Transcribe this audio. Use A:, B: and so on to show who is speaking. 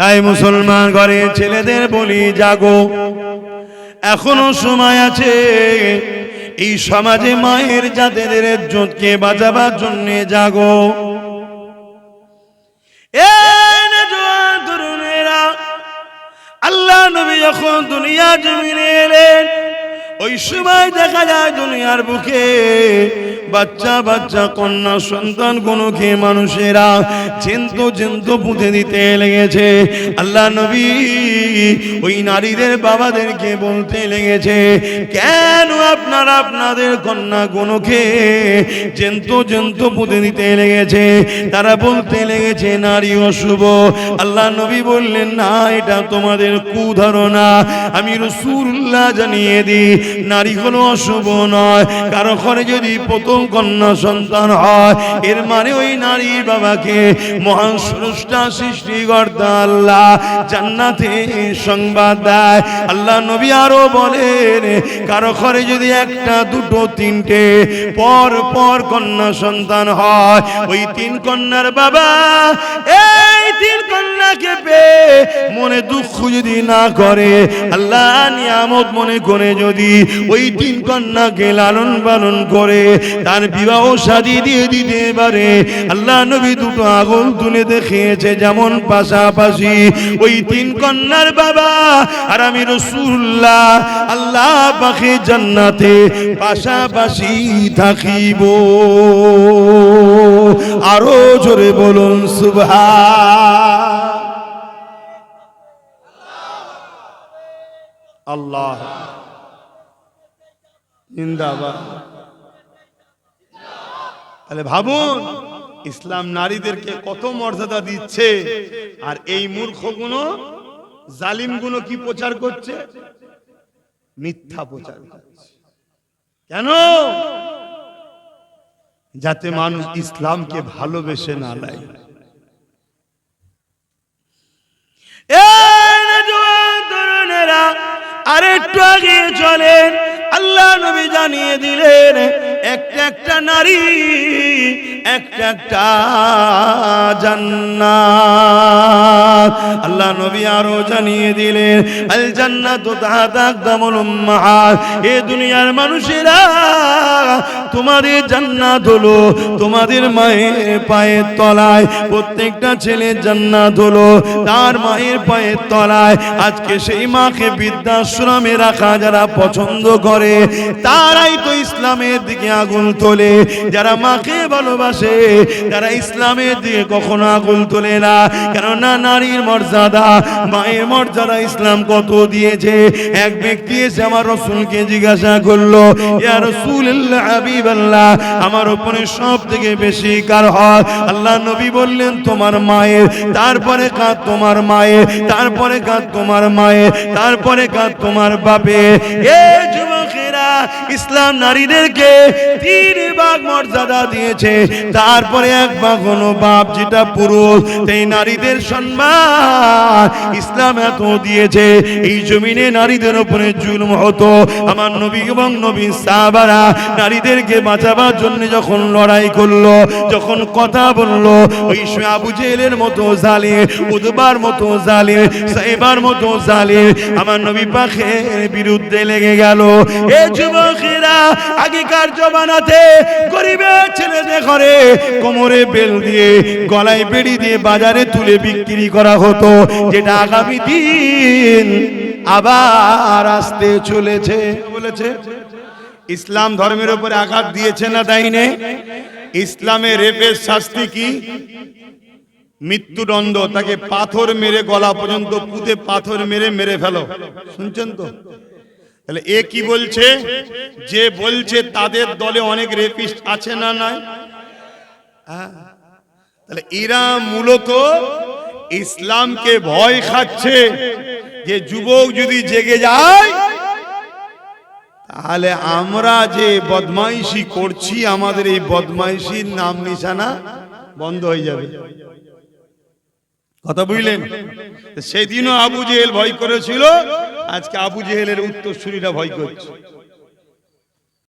A: তাই মুসলমান ঘরে ছেলেদের বলি, জাগো। এখনও সময় আছে। এই সমাজে মায়ের জাতেদের জোটকে বাঁচাবার জন্য জাগো। আল্লাহ নবী যখন দুনিয়া জমিনে এলেন ওই সময় দেখা যায় দুনিয়ার বুকে বাচ্চা বাচ্চা, কন্যা সন্তান কোনো খেয়ে মানুষেরা চিন্ত চিন্ত পুঁতে দিতে লেগেছে। আল্লাহ নবী ওই নারীদের বাবাদেরকে বলতে লেগেছে, কেন আপনারা আপনাদের কন্যা গুণকে জেন্ত জেন্ত পুঁতে দিতে লেগেছে? তারা বলতে লেগেছে, নারী অশুভ। আল্লাহ নবী বললেন, না, এটা তোমাদের কুধারণা। আমি রসুল্লাহ জানিয়ে দিই নারী হলো অশুভ নয়। কারও ঘরে যদি প্রথম কন্যা সন্তান হয়, এর মানে ওই নারী বাবাকে মহান স্রষ্টা, সৃষ্টিকর্তা আল্লাহ জান্নাতে সংবাদ দেয়। আল্লাহ নবী আরও বলেন, কারও ঘরে যদি একটা, দুটো, তিনটে, পর পর কন্যা সন্তান হয়, ওই তিন কন্যার বাবা, এই তিন পেয়ে মনে দুঃখ যদি না করে, আল্লাহ নিয়ামত মনে করে যদি ওই তিন কন্যাকে লালন পালন করে, তার বিবাহ সাজিয়ে দিয়ে দিতে পারে। আল্লাহ নবী দুটো আগুন তুলে দেখিয়েছে যেমন পাশাপাশি ওই তিন কন্যার বাবা আর আমি রসুল্লাহ, আল্লাহ পাখি জান্নাতে পাশাপাশি থাকিব। আরও জোরে বলুন সুভা আল্লাহ। জিন্দাবাদ। তাহলে ভাবুন, ইসলাম নারীদেরকে কত মর্যাদা দিচ্ছে, আর এই মূর্খগুলো, জালিমগুলো কি প্রচার করছে? মিথ্যা প্রচার করছে। কেন? যাতে মানুষ ইসলামকে ভালোবেসে না লাই নারী একটা একটা আল্লাহ নবী আরও জানিয়ে দিলেন, আল জান্নাতু তাহাতা আকদামুল উম্মাহাত। এ দুনিয়ার মানুষেরা, তোমাদের জান্নাত হলো তোমাদের মায়ের পায়ের তলায়। প্রত্যেকটা ছেলে জান্নাত হলো তার মায়ের পায়ের তলায়। আজকে সেই মাকে বৃদ্ধাশ্রমে রাখা যারা পছন্দ করে, তারাই তো ইসলামের দিকে আগুন তোলে। যারা মাকে ভালোবাসে, তারা ইসলামের দিকে কখনো আগুন তোলে না। কেননা নারীর মর্যাদা, মায়ের মর্যাদা ইসলাম কত দিয়েছে? এক ব্যক্তি এসে আমার রসুলকে জিজ্ঞাসা করল, ইয়া রসুল্লাহ হাবিবাল্লাহ, আমার উপরে সব থেকে বেশি কার হয়? আল্লাহ নবী বললেন, তোমার মায়ের, তারপরে কাঁদ তোমার মায়ের, তারপরে কাঁদ তোমার মায়ের, তারপরে কাঁদ তোমার বাপে এ যুবকেরা ইসলাম নারীদেরকে তিন ভাগ মর্যাদা দিয়েছে। তারপরে এক ভাগ হলো বাপ, যেটা পুরুষ। সেই নারীদের সম্মান ইসলাম এত দিয়েছে, এই জমিনে নারীদের উপরে জুলুম হতো। আমার নবী এবং নবী সাহাবারা নারীদেরকে বাঁচাবার জন্য যখন লড়াই করল, যখন কথা বলল, ওই আবু জেলের মতো জালে, উদবার মতো জালে, সাইবার মতো জালে আমার নবী পাখের বিরুদ্ধে লেগে গেল। এ যুবকেরা, আগেকার জমানাতে গরিবের ছেলেদের ঘরে কোমরে বেল দিয়ে, গলায় বেড়ি দিয়ে বাজারে তুলে বিক্রি করা হতো। যেটা আগামী দিন আবার আসতে চলেছে। বলেছে? ইসলাম ধর্মের উপরে আঘাত দিয়েছে না দেয়নি? ইসলামে রেপের শাস্তি কি? মৃত্যুদণ্ড, তাকে পাথর মেরে গলা পর্যন্ত পুঁতে পাথর মেরে মেরে ফেলো। শুনছেন তো? তাহলে এ কি বলছে? যে বলছে তাদের দলে অনেক রেপিস্ট আছে না নাই? হ্যাঁ। তাহলে এরা মূলত ইসলামকে ভয় খাচ্ছে যে যুবক যদি জেগে যায়, তাহলে আমরা যে বদমাইশি করছি, আমাদের এই বদমাইশির নাম নিশানা বন্ধ হয়ে যাবে। কথা বুঝলেন? সেদিনও আবু জেহেল ভয় করেছিল, আজকে আবু জেহেলের উত্তরসূরিরা ভয় করছে।